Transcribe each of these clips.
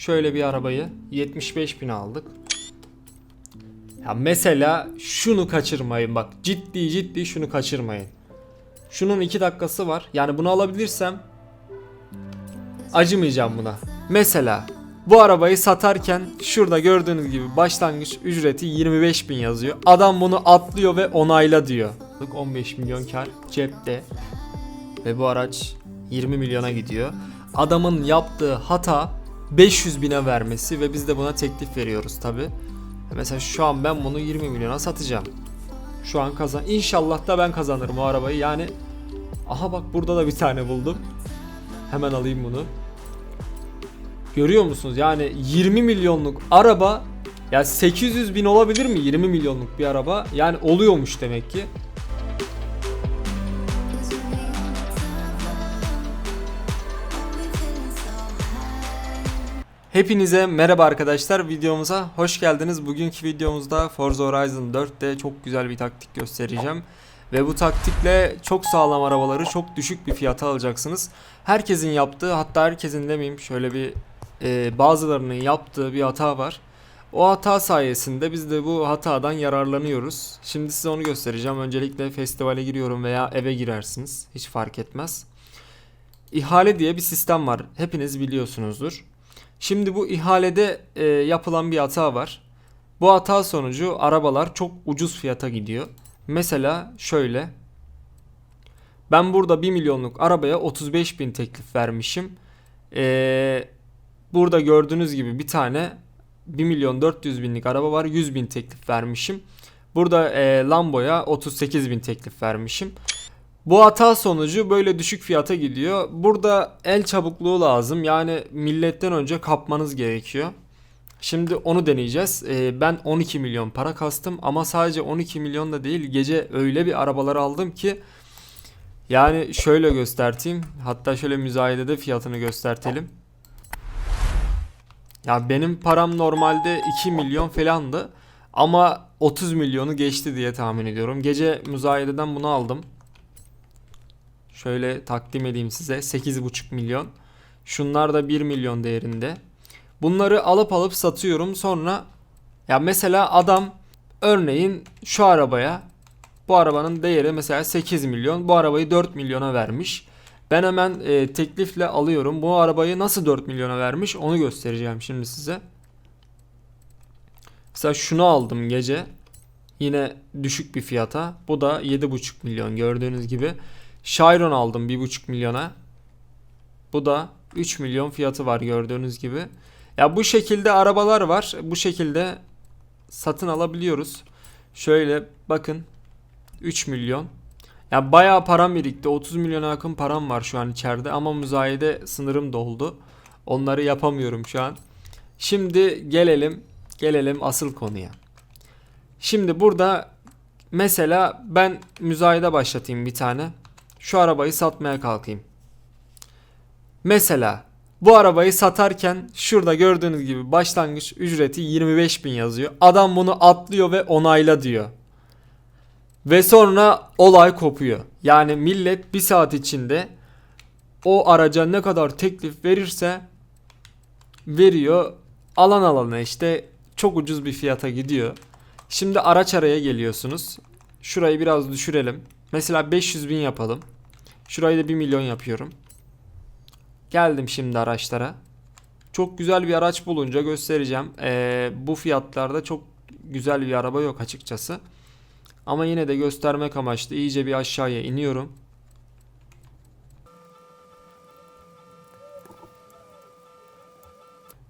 Şöyle bir arabayı 75 bin aldık. Ya mesela şunu kaçırmayın bak. Ciddi ciddi şunu kaçırmayın. Şunun 2 dakikası var. Yani bunu alabilirsem acımayacağım buna. Mesela bu arabayı satarken şurada gördüğünüz gibi başlangıç ücreti 25 bin yazıyor. Adam bunu atlıyor ve onayla diyor. 15 milyon kar cepte. Ve bu araç 20 milyona gidiyor. Adamın yaptığı hata 500 bine vermesi ve biz de buna teklif veriyoruz tabi. Mesela şu an ben bunu 20 milyona satacağım. Şu an kazan. İnşallah da ben kazanırım o arabayı. Yani aha bak burada da bir tane buldum. Hemen alayım bunu. Görüyor musunuz? Yani 20 milyonluk araba ya 800 bin olabilir mi 20 milyonluk bir araba? Yani oluyormuş demek ki. Hepinize merhaba arkadaşlar videomuza hoş geldiniz. Bugünkü videomuzda Forza Horizon 4'te çok güzel bir taktik göstereceğim. Ve bu taktikle çok sağlam arabaları çok düşük bir fiyata alacaksınız. Herkesin yaptığı hatta herkesin demeyeyim şöyle bir e, bazılarının yaptığı bir hata var. O hata sayesinde biz de bu hatadan yararlanıyoruz. Şimdi size onu göstereceğim. Öncelikle festivale giriyorum veya eve girersiniz. Hiç fark etmez. İhale diye bir sistem var. Hepiniz biliyorsunuzdur. Şimdi bu ihalede e, yapılan bir hata var. Bu hata sonucu arabalar çok ucuz fiyata gidiyor. Mesela şöyle. Ben burada 1 milyonluk arabaya 35 bin teklif vermişim. Ee, burada gördüğünüz gibi bir tane 1 milyon 400 binlik araba var 100 bin teklif vermişim. Burada e, Lambo'ya 38 bin teklif vermişim. Bu hata sonucu böyle düşük fiyata gidiyor. Burada el çabukluğu lazım. Yani milletten önce kapmanız gerekiyor. Şimdi onu deneyeceğiz. Ee, ben 12 milyon para kastım ama sadece 12 milyon da değil. Gece öyle bir arabalar aldım ki yani şöyle göstereyim. Hatta şöyle müzayedede fiyatını göstertelim. Ya benim param normalde 2 milyon falandı. Ama 30 milyonu geçti diye tahmin ediyorum. Gece müzayededen bunu aldım. Şöyle takdim edeyim size. 8,5 milyon. Şunlar da 1 milyon değerinde. Bunları alıp alıp satıyorum. Sonra ya mesela adam örneğin şu arabaya bu arabanın değeri mesela 8 milyon. Bu arabayı 4 milyona vermiş. Ben hemen e, teklifle alıyorum. Bu arabayı nasıl 4 milyona vermiş onu göstereceğim şimdi size. Mesela şunu aldım gece. Yine düşük bir fiyata. Bu da 7,5 milyon gördüğünüz gibi. Chiron aldım 1,5 milyona. Bu da 3 milyon fiyatı var gördüğünüz gibi. Ya bu şekilde arabalar var. Bu şekilde satın alabiliyoruz. Şöyle bakın 3 milyon. Ya bayağı param birikti. 30 milyona yakın param var şu an içeride ama müzayede sınırım doldu. Onları yapamıyorum şu an. Şimdi gelelim gelelim asıl konuya. Şimdi burada mesela ben müzayede başlatayım bir tane. Şu arabayı satmaya kalkayım. Mesela bu arabayı satarken şurada gördüğünüz gibi başlangıç ücreti 25 bin yazıyor. Adam bunu atlıyor ve onayla diyor. Ve sonra olay kopuyor. Yani millet bir saat içinde o araca ne kadar teklif verirse veriyor. Alan alana işte çok ucuz bir fiyata gidiyor. Şimdi araç araya geliyorsunuz. Şurayı biraz düşürelim. Mesela 500 bin yapalım. Şurayı da 1 milyon yapıyorum. Geldim şimdi araçlara. Çok güzel bir araç bulunca göstereceğim. Ee, bu fiyatlarda çok güzel bir araba yok açıkçası. Ama yine de göstermek amaçlı iyice bir aşağıya iniyorum.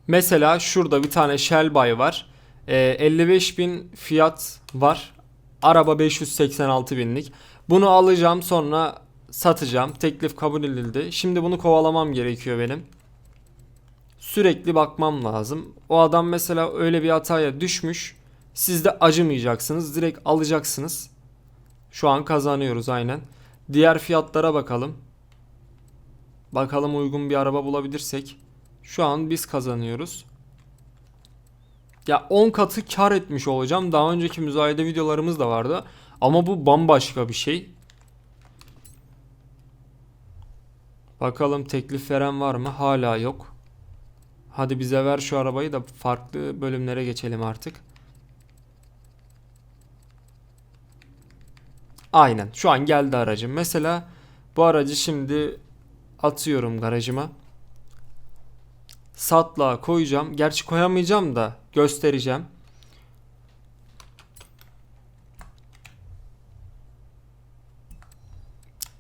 Mesela şurada bir tane Shellbuy var. Ee, 55 bin fiyat var. Araba 586 binlik. Bunu alacağım sonra satacağım. Teklif kabul edildi. Şimdi bunu kovalamam gerekiyor benim. Sürekli bakmam lazım. O adam mesela öyle bir hataya düşmüş. Siz de acımayacaksınız. Direkt alacaksınız. Şu an kazanıyoruz aynen. Diğer fiyatlara bakalım. Bakalım uygun bir araba bulabilirsek. Şu an biz kazanıyoruz. Ya 10 katı kar etmiş olacağım. Daha önceki müzayede videolarımız da vardı. Ama bu bambaşka bir şey. Bakalım teklif veren var mı? Hala yok. Hadi bize ver şu arabayı da farklı bölümlere geçelim artık. Aynen. Şu an geldi aracım. Mesela bu aracı şimdi atıyorum garajıma. Satla koyacağım. Gerçi koyamayacağım da göstereceğim.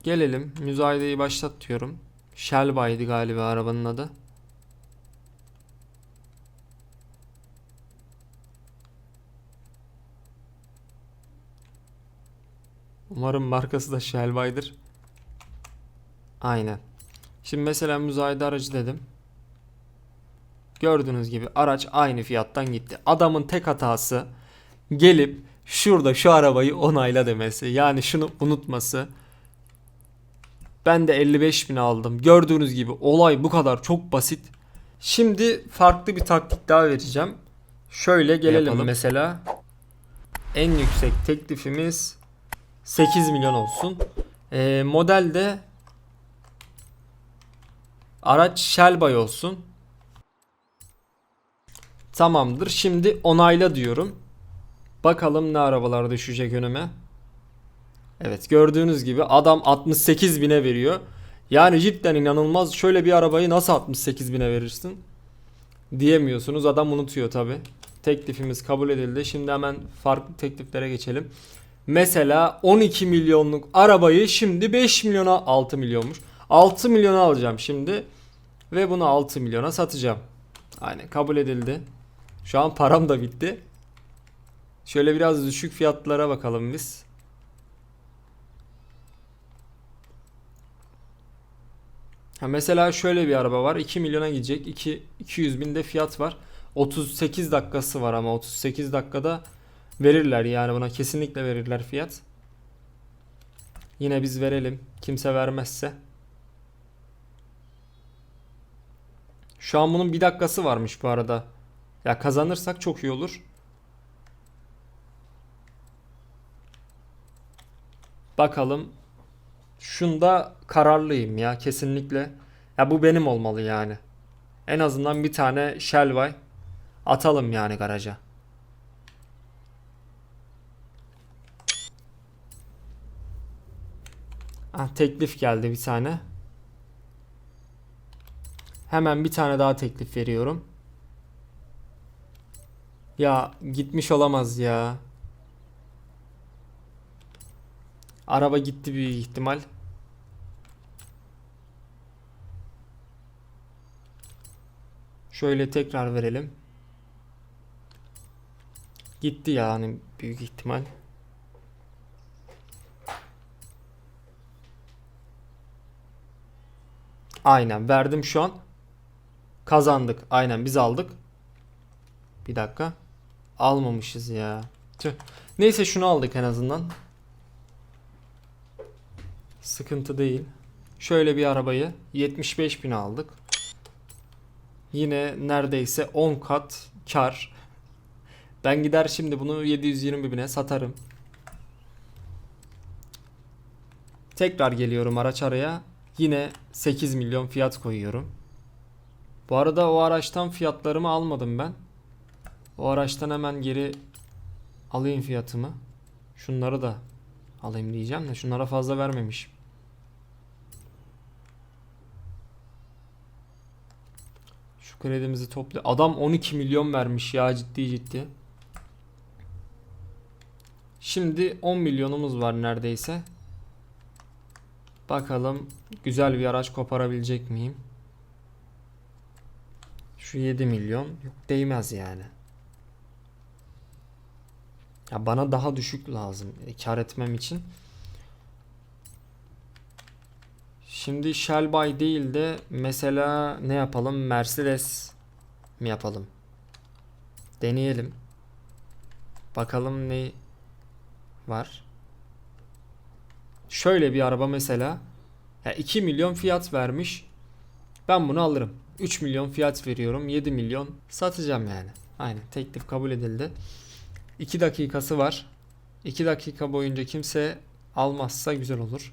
Gelelim. Müzayedeyi başlat diyorum. Shelby'di galiba arabanın adı. Umarım markası da Shelby'dir. Aynen. Şimdi mesela müzayede aracı dedim. Gördüğünüz gibi araç aynı fiyattan gitti. Adamın tek hatası gelip şurada şu arabayı onayla demesi. Yani şunu unutması. Ben de 55 bin aldım. Gördüğünüz gibi olay bu kadar çok basit. Şimdi farklı bir taktik daha vereceğim. Şöyle gelelim Yapalım. mesela. En yüksek teklifimiz 8 milyon olsun. Ee, model de araç Shelby olsun. Tamamdır. Şimdi onayla diyorum. Bakalım ne arabalar düşecek önüme. Evet gördüğünüz gibi adam 68 bine veriyor. Yani cidden inanılmaz. Şöyle bir arabayı nasıl 68 bine verirsin? Diyemiyorsunuz. Adam unutuyor tabi. Teklifimiz kabul edildi. Şimdi hemen farklı tekliflere geçelim. Mesela 12 milyonluk arabayı şimdi 5 milyona 6 milyonmuş. 6 milyona alacağım şimdi. Ve bunu 6 milyona satacağım. Aynen kabul edildi. Şu an param da bitti. Şöyle biraz düşük fiyatlara bakalım biz. Ha mesela şöyle bir araba var. 2 milyona gidecek. 2 200 binde fiyat var. 38 dakikası var ama 38 dakikada verirler yani buna kesinlikle verirler fiyat. Yine biz verelim. Kimse vermezse. Şu an bunun bir dakikası varmış bu arada. Ya kazanırsak çok iyi olur. Bakalım. Şunda kararlıyım ya kesinlikle. Ya bu benim olmalı yani. En azından bir tane Shelby atalım yani garaja. Ah, teklif geldi bir tane. Hemen bir tane daha teklif veriyorum. Ya gitmiş olamaz ya. Araba gitti büyük ihtimal. Şöyle tekrar verelim. Gitti yani büyük ihtimal. Aynen verdim şu an. Kazandık. Aynen biz aldık. Bir dakika. Almamışız ya. Tüh. Neyse şunu aldık en azından. Sıkıntı değil. Şöyle bir arabayı 75 bin aldık. Yine neredeyse 10 kat kar. Ben gider şimdi bunu 720 bine satarım. Tekrar geliyorum araç araya. Yine 8 milyon fiyat koyuyorum. Bu arada o araçtan fiyatlarımı almadım ben. O araçtan hemen geri alayım fiyatımı. Şunları da alayım diyeceğim de şunlara fazla vermemişim. Şu kredimizi topla. Adam 12 milyon vermiş ya ciddi ciddi. Şimdi 10 milyonumuz var neredeyse. Bakalım güzel bir araç koparabilecek miyim? Şu 7 milyon yok değmez yani. Ya bana daha düşük lazım e, kar etmem için. Şimdi Shelby değil de mesela ne yapalım? Mercedes mi yapalım? Deneyelim. Bakalım ne var. Şöyle bir araba mesela. Ya 2 milyon fiyat vermiş. Ben bunu alırım. 3 milyon fiyat veriyorum. 7 milyon satacağım yani. Aynen teklif kabul edildi. 2 dakikası var. 2 dakika boyunca kimse almazsa güzel olur.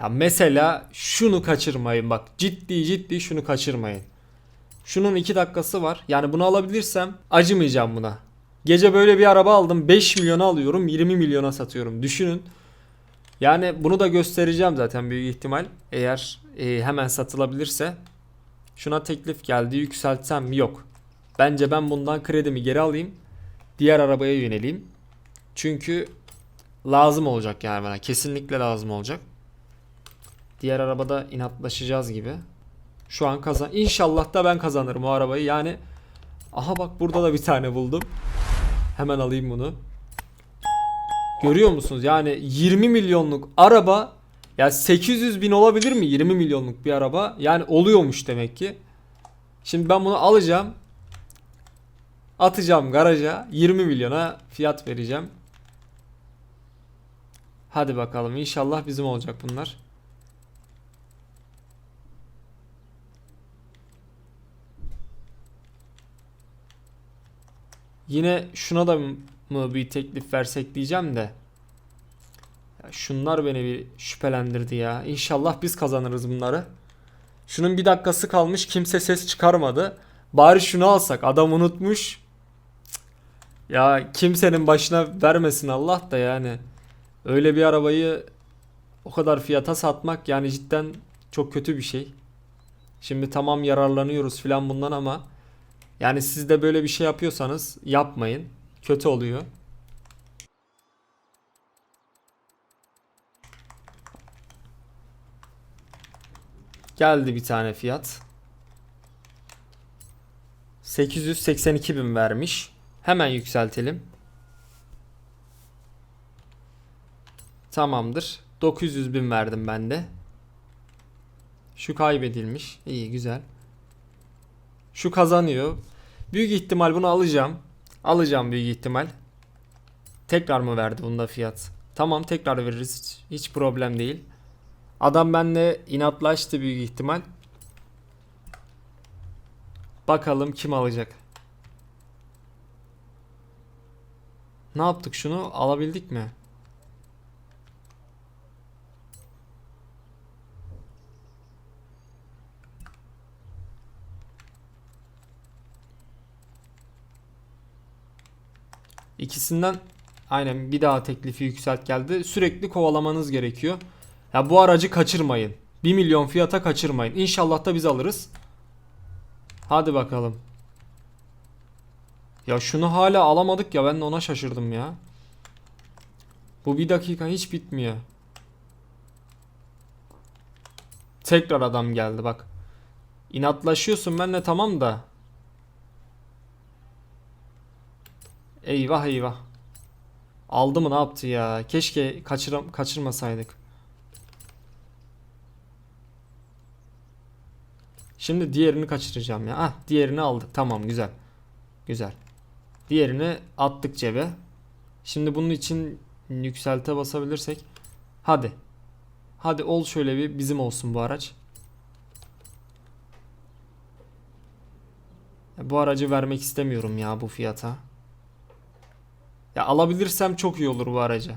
Ya mesela şunu kaçırmayın bak. Ciddi ciddi şunu kaçırmayın. Şunun 2 dakikası var. Yani bunu alabilirsem acımayacağım buna. Gece böyle bir araba aldım. 5 milyona alıyorum. 20 milyona satıyorum. Düşünün. Yani bunu da göstereceğim zaten büyük ihtimal. Eğer e, hemen satılabilirse. Şuna teklif geldi. Yükseltsem? Yok. Bence ben bundan kredimi geri alayım. Diğer arabaya yöneleyim. Çünkü lazım olacak yani bana. Kesinlikle lazım olacak. Diğer arabada inatlaşacağız gibi. Şu an kazan. İnşallah da ben kazanırım o arabayı. Yani aha bak burada da bir tane buldum. Hemen alayım bunu. Görüyor musunuz? Yani 20 milyonluk araba ya 800 bin olabilir mi? 20 milyonluk bir araba. Yani oluyormuş demek ki. Şimdi ben bunu alacağım. Atacağım garaja. 20 milyona fiyat vereceğim. Hadi bakalım. İnşallah bizim olacak bunlar. Yine şuna da mı bir teklif versek diyeceğim de. Ya şunlar beni bir şüphelendirdi ya. İnşallah biz kazanırız bunları. Şunun bir dakikası kalmış kimse ses çıkarmadı. Bari şunu alsak adam unutmuş. Ya kimsenin başına vermesin Allah da yani. Öyle bir arabayı o kadar fiyata satmak yani cidden çok kötü bir şey. Şimdi tamam yararlanıyoruz filan bundan ama yani siz de böyle bir şey yapıyorsanız yapmayın. Kötü oluyor. Geldi bir tane fiyat. 882 bin vermiş. Hemen yükseltelim. Tamamdır. 900 bin verdim ben de. Şu kaybedilmiş. İyi güzel. Şu kazanıyor. Büyük ihtimal bunu alacağım. Alacağım büyük ihtimal. Tekrar mı verdi bunda fiyat? Tamam tekrar veririz. Hiç, problem değil. Adam benimle inatlaştı büyük ihtimal. Bakalım kim alacak. Ne yaptık şunu? Alabildik mi? İkisinden aynen bir daha teklifi yükselt geldi. Sürekli kovalamanız gerekiyor. Ya bu aracı kaçırmayın. 1 milyon fiyata kaçırmayın. İnşallah da biz alırız. Hadi bakalım. Ya şunu hala alamadık ya ben de ona şaşırdım ya. Bu bir dakika hiç bitmiyor. Tekrar adam geldi bak. İnatlaşıyorsun benle tamam da. Eyvah eyvah. Aldı mı ne yaptı ya? Keşke kaçıram kaçırmasaydık. Şimdi diğerini kaçıracağım ya. Ah diğerini aldık. Tamam güzel. Güzel. Diğerini attık cebe. Şimdi bunun için yükselte basabilirsek. Hadi. Hadi ol şöyle bir bizim olsun bu araç. Bu aracı vermek istemiyorum ya bu fiyata. Ya alabilirsem çok iyi olur bu aracı.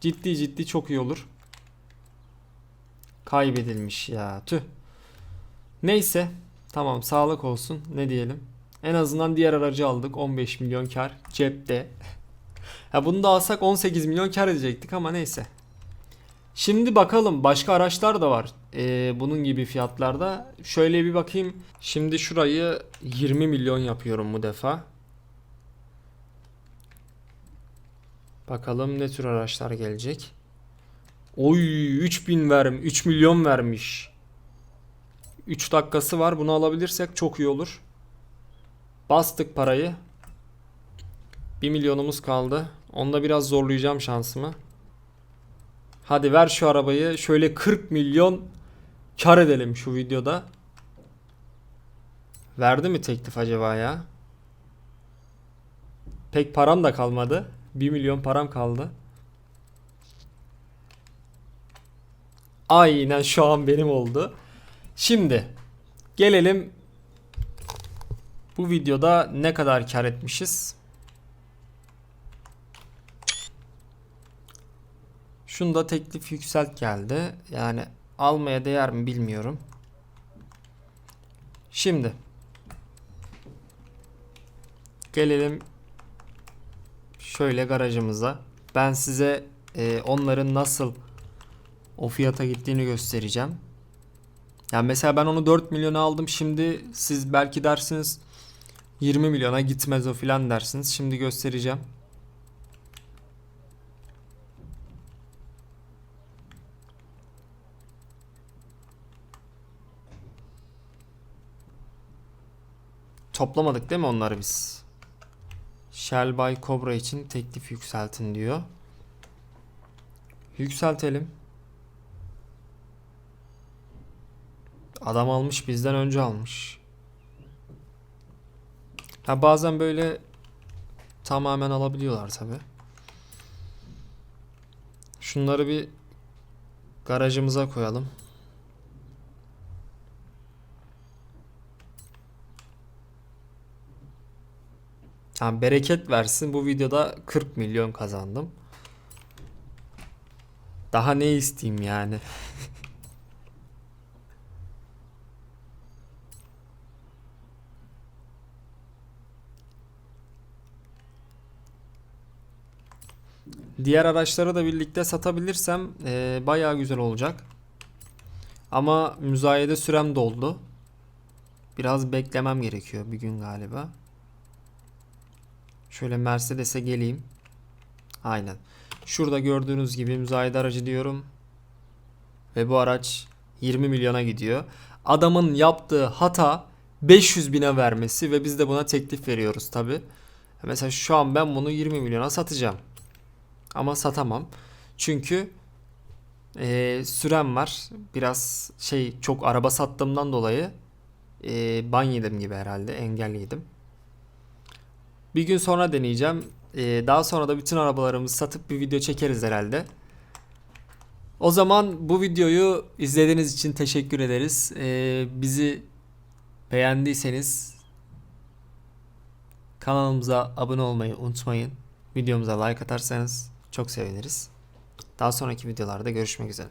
Ciddi ciddi çok iyi olur. Kaybedilmiş ya. Tüh. Neyse. Tamam sağlık olsun. Ne diyelim. En azından diğer aracı aldık. 15 milyon kar cepte. ya bunu da alsak 18 milyon kar edecektik ama neyse. Şimdi bakalım başka araçlar da var. Ee, bunun gibi fiyatlarda. Şöyle bir bakayım. Şimdi şurayı 20 milyon yapıyorum bu defa. Bakalım ne tür araçlar gelecek. Oy 3000 verm 3 milyon vermiş. 3 dakikası var. Bunu alabilirsek çok iyi olur. Bastık parayı. 1 milyonumuz kaldı. Onda biraz zorlayacağım şansımı. Hadi ver şu arabayı. Şöyle 40 milyon kar edelim şu videoda. Verdi mi teklif acaba ya? Pek param da kalmadı. 1 milyon param kaldı. Aynen şu an benim oldu. Şimdi gelelim bu videoda ne kadar kar etmişiz? Şunda teklif yükselt geldi. Yani almaya değer mi bilmiyorum. Şimdi gelelim şöyle garajımıza. Ben size e, onların nasıl o fiyata gittiğini göstereceğim. Yani mesela ben onu 4 milyona aldım. Şimdi siz belki dersiniz 20 milyona gitmez o filan dersiniz. Şimdi göstereceğim. Toplamadık değil mi onları biz? Shell by Cobra için teklif yükseltin diyor. Yükseltelim. Adam almış bizden önce almış. Ha bazen böyle tamamen alabiliyorlar tabi. Şunları bir garajımıza koyalım. Ha, bereket versin bu videoda 40 milyon kazandım. Daha ne isteyeyim yani? Diğer araçları da birlikte satabilirsem eee bayağı güzel olacak. Ama müzayede sürem doldu. Biraz beklemem gerekiyor bir gün galiba. Şöyle Mercedes'e geleyim. Aynen. Şurada gördüğünüz gibi müzayede aracı diyorum. Ve bu araç 20 milyona gidiyor. Adamın yaptığı hata 500 bine vermesi ve biz de buna teklif veriyoruz tabi. Mesela şu an ben bunu 20 milyona satacağım. Ama satamam. Çünkü eee sürem var. Biraz şey çok araba sattığımdan dolayı eee ban yedim gibi herhalde. Engel yedim. Bir gün sonra deneyeceğim. Eee, daha sonra da bütün arabalarımızı satıp bir video çekeriz herhalde. O zaman bu videoyu izlediğiniz için teşekkür ederiz. Eee, bizi beğendiyseniz kanalımıza abone olmayı unutmayın. Videomuza like atarsanız çok seviniriz. Daha sonraki videolarda görüşmek üzere.